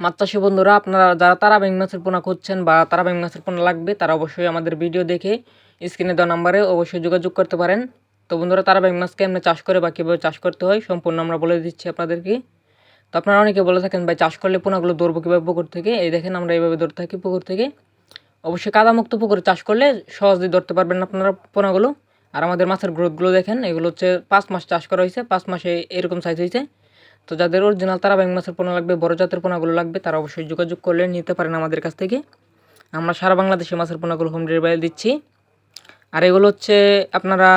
চাষি বন্ধুরা, আপনারা যারা তারা ব্যাং মাছের পোনা খুঁজছেন বা তারা ব্যাং মাছের পোনা লাগবে, তারা অবশ্যই আমাদের ভিডিও দেখে স্ক্রিনে দেওয়া নাম্বারে অবশ্যই যোগাযোগ করতে পারেন। তো বন্ধুরা তারা ব্যাং মাছ কেমনে চাষ করে বা কীভাবে চাষ করতে হয়, সম্পূর্ণ আমরা বলে দিচ্ছি আপনাদেরকে। তো আপনারা অনেকে বলে থাকেন, ভাই, চাষ করলে পোনাগুলো ধরবো কীভাবে পুকুর থেকে? এই দেখেন, আমরা এইভাবে ধরতে থাকি পুকুর থেকে। অবশ্যই কাদামুক্ত পুকুরে চাষ করলে সহজেই ধরতে পারবেন আপনারা পোনাগুলো। আর আমাদের মাছের গ্রোথগুলো দেখেন, এগুলো হচ্ছে পাঁচ মাস চাষ করা হয়েছে, পাঁচ মাসে এরকম সাইজ হয়েছে। তো যাদের অরিজিনাল তারা ব্যাং মাছের পোনা লাগবে, বড় জাতের পোনাগুলো লাগবে, তারা অবশ্যই যোগাযোগ করলে নিতে পারেন আমাদের কাছ থেকে। আমরা সারা বাংলাদেশে মাছের পোনাগুলো হোম ডেলিভারি দিচ্ছি। আর এগুলো হচ্ছে আপনারা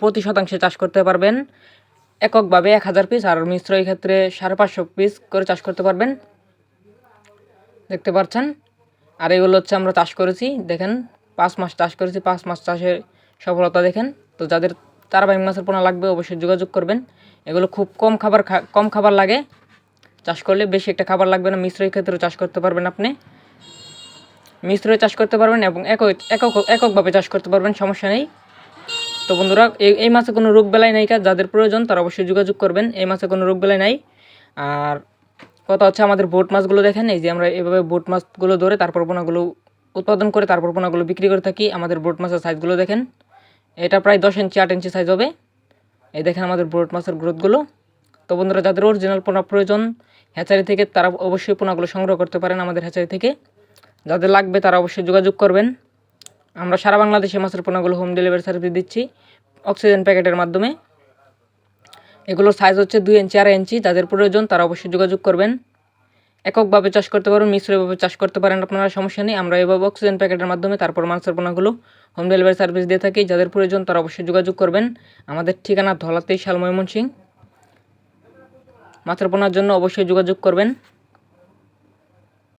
প্রতি শতাংশে চাষ করতে পারবেন। এককভাবে এক হাজার পিস আর মিশ্র এই ক্ষেত্রে সাড়ে পাঁচশো পিস করে চাষ করতে পারবেন। দেখতে পাচ্ছেন? আর এগুলো হচ্ছে আমরা চাষ করেছি, দেখেন, পাঁচ মাস চাষ করেছি, পাঁচ মাস চাষের সফলতা দেখেন। তো যাদের তারা বাইং মাছের পোনা লাগবে, অবশ্যই যোগাযোগ করবেন। এগুলো খুব কম খাবার কম খাবার লাগে। চাষ করলে বেশি একটা খাবার লাগবে না মিশ্রের ক্ষেত্রেও চাষ করতে পারবেন আপনি। মিশ্রে চাষ করতে পারবেন এবং একক একক, এককভাবে চাষ করতে পারবেন, সমস্যা নেই। তো বন্ধুরা, এই মাছে কোনো রোগ বেলায় নাই যাদের প্রয়োজন তারা অবশ্যই যোগাযোগ করবেন, এই মাছে কোনো রোগ বেলায় নাই। আর কথা হচ্ছে আমাদের বোট মাছগুলো দেখেন, এই যে আমরা এভাবে বোট মাছগুলো ধরে তারপর পোনাগুলো উৎপাদন করে, তারপর পোনাগুলো বিক্রি করে থাকি। আমাদের বোট মাছের সাইজগুলো দেখেন। এটা প্রায় দশ ইঞ্চি, আট ইঞ্চি সাইজ হবে। এই দেখেন আমাদের বোট মাছের গ্রোথগুলো। তো বন্ধুরা, যাদের অরিজিনাল পোনা প্রয়োজন হ্যাচারি থেকে তারা অবশ্যই পোনাগুলো সংগ্রহ করতে পারেন আমাদের হ্যাচারি থেকে। যাদের লাগবে তারা অবশ্যই যোগাযোগ করবেন। আমরা সারা বাংলাদেশে মাছের পোনাগুলো হোম ডেলিভারি সার্ভিস দিচ্ছি অক্সিজেন প্যাকেটের মাধ্যমে। এগুলোর সাইজ হচ্ছে দুই ইঞ্চি, আড়াই ইঞ্চি। যাদের প্রয়োজন তারা অবশ্যই যোগাযোগ করবেন। এককভাবে চাষ করতে পারেন, মিশ্রভাবে চাষ করতে পারেন, আপনারা সমস্যা নেই। আমরা এভাবে অক্সিজেন প্যাকেটের মাধ্যমে তারপর মাছের পোনাগুলো হোম ডেলিভারি সার্ভিস দিয়ে থাকি। যাদের প্রয়োজন তারা অবশ্যই যোগাযোগ করবেন। আমাদের ঠিকানা ধলাতেই শাল ময়মনসিং মাছের পোনার জন্য অবশ্যই যোগাযোগ করবেন।